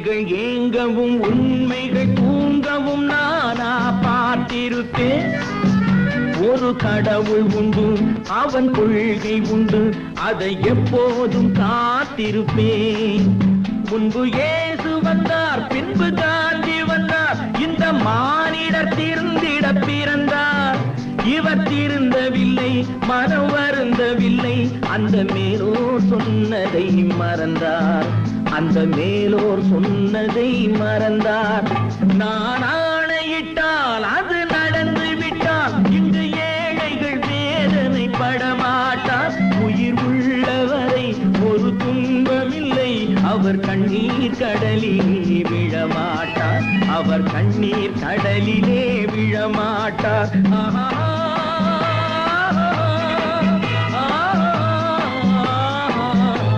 இங்கு ஏங்கவும் உண்மைகள் தூங்கவும் நானா பார்த்திருப்பேன். ஒரு கடவுள் உண்டு அவன் கொள்கை உண்டு அதை எப்போதும் காத்திருப்பேன். முன்பு ஏசு வந்தார் பின்பு காந்தி வந்தார் இந்த மானிடர் திருந்திட பிறந்தார். இவர் திருந்தவில்லை மனம் வருந்தவில்லை. அந்த மேலோர் சொன்னதை மறந்தார். அந்த மேலோர் சொன்னதை மறந்தார். நான் ஆணையிட்டால் அது நடந்து விட்டால் இங்கு ஏழைகள் வேதனை படமாட்டார் உயிர் உள்ளவரை ஒரு துன்பமில்லை. அவர் கண்ணீர் கடலிலே விழமாட்டார். அவர் கண்ணீர் கடலிலே விழமாட்டார். ஆஹா